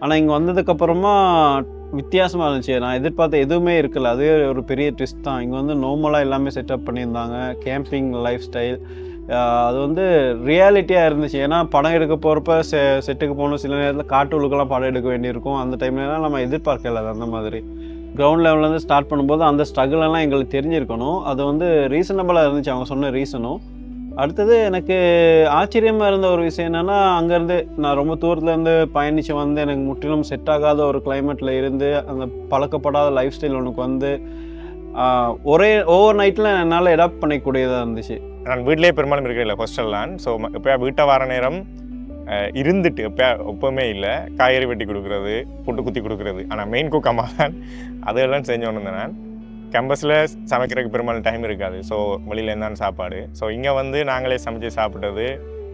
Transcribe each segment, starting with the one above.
ஆனால் இங்கே வந்ததுக்கப்புறமா வித்தியாசமாக இருந்துச்சு. நான் எதிர்பார்த்த எதுவுமே இருக்கல. அதுவே ஒரு பெரிய ட்விஸ்ட் தான். இங்கே வந்து நார்மலாக எல்லாமே செட்டப் பண்ணியிருந்தாங்க. கேம்பிங் லைஃப் ஸ்டைல் அது வந்து ரியாலிட்டியாக இருந்துச்சு. ஏன்னா படம் எடுக்க போகிறப்ப செ செட்டுக்கு போகணும். சில நேரத்தில் காட்டுகளுக்கெல்லாம் படம் எடுக்க வேண்டியிருக்கும். அந்த டைம்லலாம் நம்ம எதிர்பார்க்கல அந்த மாதிரி. கிரவுண்ட் லெவல்லேருந்து ஸ்டார்ட் பண்ணும்போது அந்த ஸ்ட்ரகிளெல்லாம் எங்களுக்கு தெரிஞ்சிருக்கணும். அது வந்து ரீசனபிளாக இருந்துச்சு. அவங்க சொன்ன ரீசனும் அடுத்தது எனக்கு ஆச்சரியமாக இருந்த ஒரு விஷயம் என்னென்னா அங்கேருந்து நான் ரொம்ப தூரத்துலேருந்து பயணித்து வந்து எனக்கு முற்றிலும் செட் ஆகாத ஒரு கிளைமேட்டில் இருந்து அந்த பழக்கப்படாத லைஃப் ஸ்டைல் உனக்கு வந்து ஒரே ஓவர் நைட்டில் என்னால் அடாப்ட் பண்ணிக்கூடியதாக இருந்துச்சு. நான் வீட்டிலேயே பெரும்பாலும் இருக்கிறதில்ல ஹாஸ்டல்லாம் ஸோ எப்போயா வீட்டை வர நேரம் இருந்துட்டு எப்போ எப்போவுமே இல்லை. காய்கறி வெட்டி கொடுக்குறது புட்டு குத்தி கொடுக்குறது. ஆனால் மெயின் குக் அம்மா தான் அதெல்லாம் செஞ்சு கொண்டு வந்தேன் நான். கேம்பஸில் சமைக்கிறதுக்கு பெரும்பாலும் டைம் இருக்காது. ஸோ வெளியில் இருந்தான் சாப்பாடு. ஸோ இங்கே வந்து நாங்களே சமைச்சு சாப்பிட்டது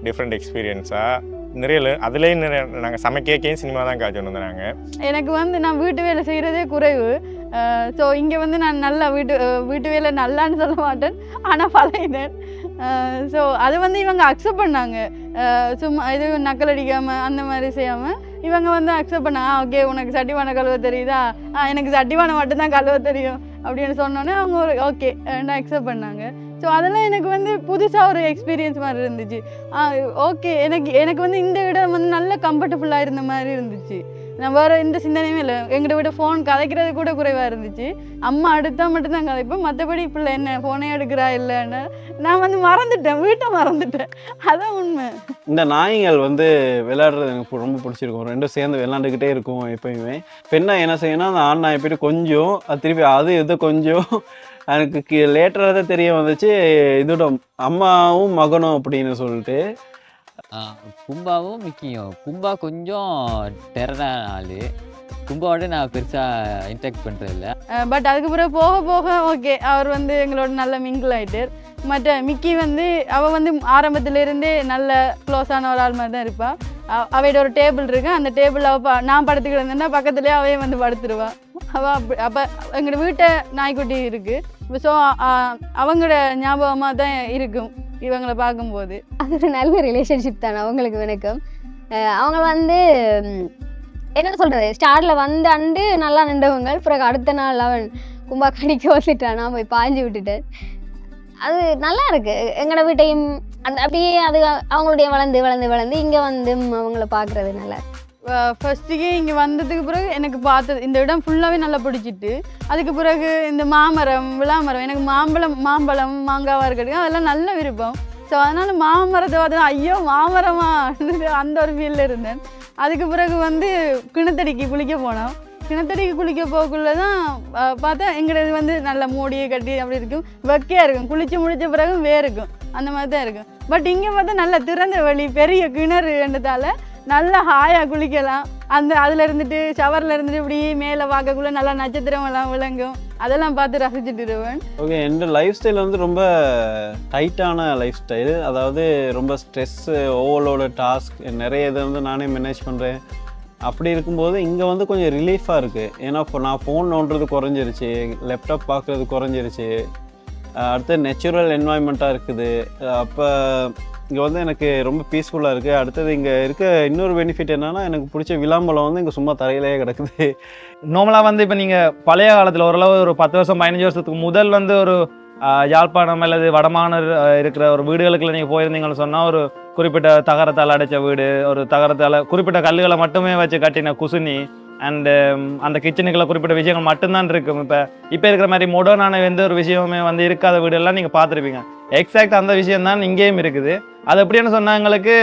டிஃப்ரெண்ட் எக்ஸ்பீரியன்ஸாக நிறைய அதுலேயும் நிறைய நாங்கள் சமைக்கேக்கையும் சினிமா தான் காய்ச்சி கொண்டு வந்தாங்க. எனக்கு வந்து நான் வீட்டு வேலை செய்கிறதே குறைவு. ஸோ இங்கே வந்து நான் நல்லா வீட்டு வீட்டு வேலை நல்லான்னு சொல்ல மாட்டேன். ஆனால் பழையினேன் ஸோ அது வந்து இவங்க அக்செப்ட் பண்ணாங்க. சும்மா எதுவும் நக்கல் அடிக்காமல் அந்த மாதிரி செய்யாமல் இவங்க வந்து அக்செப்ட் பண்ணாங்க ஓகே உனக்கு சட்டிவான கழுவ தெரியுதா? எனக்கு சட்டிவான மட்டும்தான் கழுவ தெரியும். அப்படின்னு சொன்னோன்னே அவங்க ஒரு ஓகே. அக்செப்ட் பண்ணாங்க. ஸோ அதெல்லாம் எனக்கு வந்து புதுசாக ஒரு எக்ஸ்பீரியன்ஸ் மாதிரி இருந்துச்சு. ஓகே. எனக்கு எனக்கு வந்து இந்த இடம் வந்து நல்ல கம்ஃபர்டபுளாக இருந்த மாதிரி இருந்துச்சு. நான் வேறு எந்த சிந்தனையுமே இல்லை. எங்கிட்ட விட ஃபோன் கதைக்கிறது கூட குறைவாக இருந்துச்சு. அம்மா அடுத்தா மட்டும்தான் கதைப்பேன் மற்றபடி பிள்ளை என்ன ஃபோனே எடுக்கிறா இல்லைன்னு. நான் வந்து மறந்துட்டேன். வீட்டை மறந்துட்டேன். அதான் உண்மை. இந்த நாய்கள் வந்து விளையாடுறது எனக்கு ரொம்ப பிடிச்சிருக்கும். ரெண்டும் சேர்ந்து விளையாண்டுக்கிட்டே இருக்கும் எப்பயுமே. பெண்ணா என்ன செய்யணும்? அந்த ஆண் நாய் போயிட்டு கொஞ்சம் அது திருப்பி அது இது கொஞ்சம் எனக்கு லேட்டராக தான் தெரிய வந்துச்சு. இதோட அம்மாவும் மகனும் அப்படின்னு சொல்லிட்டு கும்பாவும் மிக்கியும் கும்பா கொஞ்சம் டெரரான ஆள் கும்பாவோட நான் பெருசாக இன்ட்ராக்ட் பண்ணுறதில்ல பட் அதுக்கு பிறகு போக போக ஓகே அவர் வந்து எங்களோட நல்ல மிங்கிள் ஆயிட்டார். மற்ற மிக்கி வந்து அவள் வந்து ஆரம்பத்துல இருந்தே நல்ல க்ளோஸான ஒரு ஆள் மாதிரி தான் இருப்பாள் அவையோட ஒரு டேபிள் இருக்கு. அந்த டேபிள் அவள் நான் படுத்துக்கிட்டு இருந்தேன்னா பக்கத்துலேயே அவையே வந்து படுத்துருவா. அவள் அப்படி அப்போ எங்களோட வீட்டை நாய்க்குட்டி இருக்குது ஸோ அவங்களோட ஞாபகமாக தான் இருக்கும். இவங்களை பார்க்கும்போது. அது ஒரு நல்ல ரிலேஷன்ஷிப் தானே அவங்களுக்கு எனக்கும் அவங்க வந்து என்ன சொல்றது ஸ்டார்ட்ல வந்து அண்டு நல்லா நின்றவங்க பிறகு அடுத்த நாள் அவன் கும்பா கடிக்க வச்சுட்டானா நான் போய் பாஞ்சு விட்டுட்டேன் அது நல்லா இருக்கு. எங்களோட வீட்டையும் அந்த அப்படியே அது அவங்களுடைய வளர்ந்து வளர்ந்து வளர்ந்து இங்கே வந்து அவங்கள பார்க்கறது நல்லா இருக்கு. ஃபர்ஸ்ட்டுக்கே இங்கே வந்ததுக்கு பிறகு எனக்கு பார்த்தது இந்த இடம் ஃபுல்லாகவே நல்லா பிடிச்சிட்டு அதுக்கு பிறகு இந்த மாமரம் விளாமரம் எனக்கு மாம்பழம் மாம்பழம் மாங்காவாக இருக்கட்டும் அதெல்லாம் நல்ல விருப்பம். ஸோ அதனால் மாமரத்தை பார்த்து ஐயோ மாமரமா? அந்த ஒரு ஃபீலில் இருந்தேன். அதுக்கு பிறகு வந்து கிணத்தடிக்கு குளிக்க போனோம். கிணத்தடிக்கு குளிக்க போகக்குள்ளே தான் பார்த்தா எங்களது வந்து நல்ல மூடியை கட்டி அப்படி இருக்கும். வெக்கையாக இருக்கும். குளித்து முடித்த பிறகு வேர்க்கும் அந்த மாதிரி தான் இருக்கும். பட் இங்கே பார்த்தா நல்ல திறந்த வழி பெரிய கிணறு கிணறுன்றதால நல்லா ஹாயாக குளிக்கலாம். அந்த அதில் இருந்துட்டு ஷவரில் இருந்துட்டு இப்படி மேலே பார்க்கக்குள்ள நல்லா நட்சத்திரம் எல்லாம் விளங்கும். அதெல்லாம் பார்த்து ரசிச்சுட்டு இருவேன் ஓகே என்னோட லைஃப் ஸ்டைல் வந்து ரொம்ப டைட்டான லைஃப் ஸ்டைல் அதாவது ரொம்ப ஸ்ட்ரெஸ்ஸு ஓவலோட டாஸ்க் நிறைய இதை வந்து நானே மேனேஜ் பண்ணுறேன் அப்படி இருக்கும்போது இங்கே வந்து கொஞ்சம் ரிலீஃபாக இருக்குது ஏன்னா இப்போ நான் ஃபோன் நோண்டுறது குறைஞ்சிருச்சு லேப்டாப் பார்க்குறது குறைஞ்சிருச்சு. அடுத்து நேச்சுரல் என்வாயன்மெண்ட்டாக இருக்குது. அப்போ இங்கே வந்து எனக்கு ரொம்ப பீஸ்ஃபுல்லாக இருக்குது அடுத்தது இங்கே இருக்க இன்னொரு பெனிஃபிட் என்னென்னா எனக்கு பிடிச்ச விளாம்பழம் வந்து இங்கே சும்மா தரையிலேயே கிடக்குது. நார்மலாக வந்து இப்போ நீங்கள் பழைய காலத்தில் ஓரளவு ஒரு பத்து வருஷம் பதினஞ்சு வருஷத்துக்கு முதல் வந்து ஒரு யாழ்ப்பாணம் அல்லது வடமானர் இருக்கிற ஒரு வீடுகளுக்குள்ள நீங்கள் போயிருந்தீங்கன்னு சொன்னால் ஒரு குறிப்பிட்ட தகரத்தால் அடைச்ச வீடு ஒரு தகரத்தால் குறிப்பிட்ட கல்லுகளை மட்டுமே வச்சு கட்டின குசுனி அண்டு um, அந்த கிச்சனுக்குள்ள குறிப்பிட்ட விஷயங்கள் மட்டும்தான் இருக்கும். இப்போ இப்போ இருக்கிற மாதிரி மொடர்னான எந்த ஒரு விஷயமுமே வந்து இருக்காத வீடெல்லாம் நீங்கள் பார்த்துருப்பீங்க. எக்ஸாக்ட் அந்த விஷயம் தான் இங்கேயும் இருக்குது. அது எப்படின்னு சொன்னால் எங்களுக்கு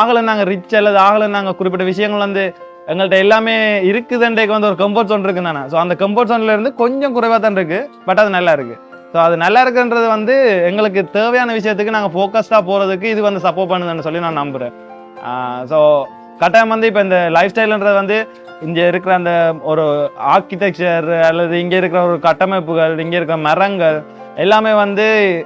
ஆகலை நாங்கள் ரிச் அல்லது ஆகலை நாங்கள் குறிப்பிட்ட விஷயங்கள் வந்து எங்கள்கிட்ட எல்லாமே இருக்குதுன்றக்கு வந்து ஒரு கம்ஃபர்ட் சோன் இருக்கு தானே. ஸோ அந்த கம்ஃபர்ட் ஜோன்ல இருந்து கொஞ்சம் குறைவாக தான் இருக்குது பட் அது நல்லா இருக்குது ஸோ அது நல்லா இருக்குன்றது வந்து எங்களுக்கு தேவையான விஷயத்துக்கு நாங்கள் ஃபோக்கஸ்டாக போகிறதுக்கு இது வந்து சப்போர்ட் பண்ணுதுன்னு சொல்லி நான் நம்புகிறேன் ஸோ கட்டாயம் வந்து இப்போ இந்த லைஃப் ஸ்டைல்ன்றது வந்து இங்கே இருக்கிற அந்த ஒரு ஆர்கிடெக்சர் அல்லது இங்கே இருக்கிற ஒரு கட்டமைப்புகள் இங்கே இருக்கிற மரங்கள் எல்லாமே வந்து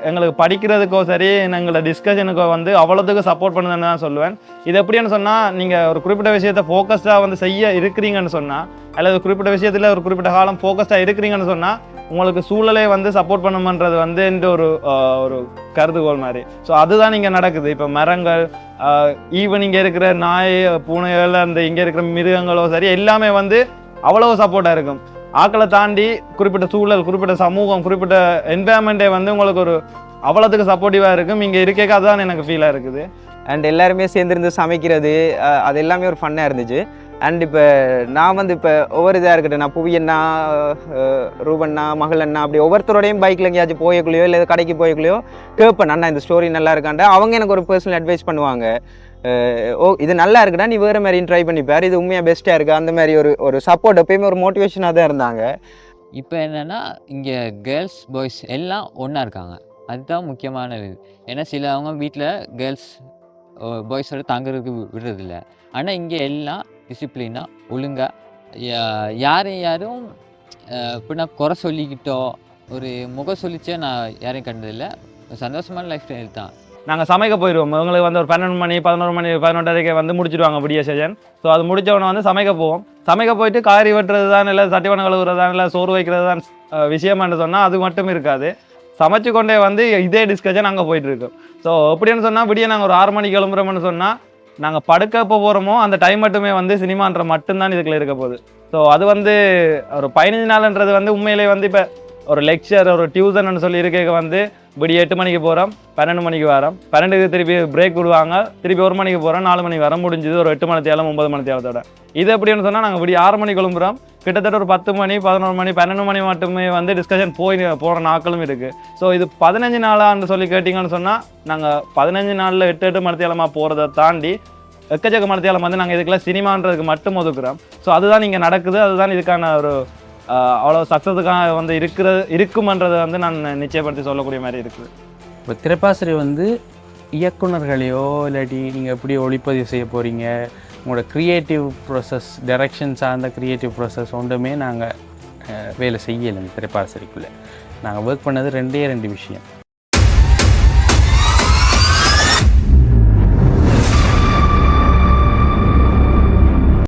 எங்களுக்கு படிக்கிறதுக்கோ சரி எங்களோட டிஸ்கஷனுக்கோ வந்து அவ்வளோத்துக்கு சப்போர்ட் பண்ணுதுன்னு தான் சொல்லுவேன். இது எப்படின்னு சொன்னால் நீங்கள் ஒரு குறிப்பிட்ட விஷயத்தை ஃபோக்கஸ்டாக வந்து செய்ய இருக்கிறீங்கன்னு சொன்னால் அல்லது ஒரு குறிப்பிட்ட விஷயத்தில் ஒரு குறிப்பிட்ட காலம் ஃபோக்கஸ்டாக இருக்கிறீங்கன்னு சொன்னால் உங்களுக்கு சூழலே வந்து சப்போர்ட் பண்ணுமன்றது வந்து இந்த ஒரு ஒரு கருதுகோள் மாதிரி. ஸோ அதுதான் இங்கே நடக்குது. இப்போ மரங்கள் ஈவன் இங்கே இருக்கிற நாய் பூனைகள் அந்த இங்கே இருக்கிற மிருகங்களோ சரி எல்லாமே வந்து அவ்வளோ சப்போர்ட்டாக இருக்கும். ஆக்களை தாண்டி குறிப்பிட்ட சூழல் குறிப்பிட்ட சமூகம் குறிப்பிட்ட என்வாயன்மெண்ட்டே வந்து உங்களுக்கு ஒரு அவ்வளோத்துக்கு சப்போர்ட்டிவாக இருக்கும். இங்கே இருக்கேக்க அதுதான் எனக்கு ஃபீலாக இருக்குது. அண்ட் எல்லாருமே சேர்ந்துருந்து சமைக்கிறது அது எல்லாமே ஒரு ஃபன்னாக இருந்துச்சு. அண்ட் இப்போ நான் வந்து இப்போ ஒவ்வொரு இதாக இருக்கட்டும் நான் புவியண்ணா ரூபண்ணா மகளண்ணா அப்படி ஒவ்வொருத்தரோடையும் பைக்கில் எங்கேயாச்சும் போயக்குள்ளேயோ இல்லை கடைக்கு போயக்குள்ளேயோ கேட்பேன் அண்ணா இந்த ஸ்டோரி நல்லா இருக்காண்டா அவங்க எனக்கு ஒரு பர்சனல் அட்வைஸ் பண்ணுவாங்க. ஓ இது நல்லா இருக்குடா நீ வேறு மாதிரியும் ட்ரை பண்ணிப்பார் இது உண்மையாக பெஸ்ட்டாக இருக்குது அந்த மாதிரி ஒரு ஒரு சப்போர்ட் எப்பயுமே ஒரு மோட்டிவேஷனாக தான் இருந்தாங்க. இப்போ என்னென்னா இங்கே கேர்ள்ஸ் பாய்ஸ் எல்லாம் ஒன்றா இருக்காங்க. அதுதான் முக்கியமான இது. ஏன்னா சிலவங்க வீட்டில் கேர்ள்ஸ் பாய்ஸோட தங்குறதுக்கு விடுறதில்ல. ஆனால் இங்கே எல்லாம் டிசிப்ளினாக ஒழுங்காக யாரையும் யாரும் எப்படின்னா குறை சொல்லிக்கிட்டோ ஒரு முக சொல்லிச்சே நான் யாரையும் கண்டதில்லை. சந்தோஷமான லைஃப் ஸ்டைல் தான். நாங்கள் சமைக்க போயிடுவோம் இவங்களுக்கு வந்து ஒரு பன்னெண்டு மணி பதினோரு மணி பதினொன்றரைக்கு வந்து முடிச்சிடுவாங்க விடிய செஷன் ஸோ அது முடிச்ச வந்து சமைக்க போவோம். சமைக்க போயிட்டு காரி வெட்டுறது தான் இல்லை சட்டிவனம் கழுவுறது தான் இல்லை சோறு வைக்கிறது தான் விஷயமானு சொன்னால் அது மட்டும் இருக்காது. சமைச்சு கொண்டே வந்து இதே டிஸ்கஷன் அங்கே போயிட்டுருக்கோம் ஸோ எப்படின்னு சொன்னால் விடிய நாங்கள் ஒரு ஆறு மணிக்கு கிளம்புறோம்னு சொன்னால் நாங்கள் படுக்க போகிறோமோ அந்த டைம் மட்டுமே வந்து சினிமான்ற மட்டும்தான் இதுக்குள்ள இருக்க போகுது. ஸோ அது வந்து ஒரு பதினஞ்சு நாள்ன்றது வந்து உண்மையிலே வந்து இப்போ ஒரு லெக்சர் ஒரு டியூசன் சொல்லி இருக்க வந்து விடிய எட்டு மணிக்கு போகிறோம் பன்னெண்டு மணிக்கு வரோம். பன்னெண்டுக்கு திருப்பி பிரேக் விடுவாங்க. திருப்பி ஒரு மணிக்கு போகிறோம் நாலு மணிக்கு வர முடிஞ்சது ஒரு எட்டு மணி தேலம் ஒன்பது மணி தேலத்தோட இது எப்படின்னு சொன்னால் நாங்கள் விடிய ஆறு மணிக்கு கிளம்புறோம். கிட்டத்தட்ட ஒரு பத்து மணி பதினோரு மணி பன்னெண்டு மணி மட்டுமே வந்து டிஸ்கஷன் போய் போகிற நாட்களும் இருக்குது ஸோ இது பதினஞ்சு நாளான்னு சொல்லி கேட்டிங்கன்னு சொன்னால் நாங்கள் பதினஞ்சு நாளில் எட்டு எட்டு மணி போகிறத தாண்டி எக்கச்சக்க மனத்தியாலம் வந்து நாங்கள் இதுக்கெல்லாம் சினிமான்றதுக்கு மட்டும் ஒதுக்குறோம். ஸோ அதுதான் இங்கே நடக்குது. அதுதான் இதுக்கான ஒரு அவ்வளோ சக்ஸஸுக்காக வந்து இருக்கிறது இருக்குமன்றதை வந்து நான் நிச்சயப்படுத்தி சொல்லக்கூடிய மாதிரி இருக்குது. இப்போ திரைப்பாசிரியர் வந்து இயக்குனர்களையோ இல்லாட்டி நீங்கள் எப்படி ஒளிப்பதிவு செய்ய போகிறீங்க உங்களோட க்ரியேட்டிவ் ப்ரொசஸ் டைரக்ஷன் சார்ந்த க்ரியேட்டிவ் ப்ரொசஸ் ஒன்றுமே நாங்கள் வேலை செய்யலை இந்த திரைப்பாசிரிக்குள்ளே நாங்கள் ஒர்க் பண்ணது ரெண்டே ரெண்டு விஷயம்.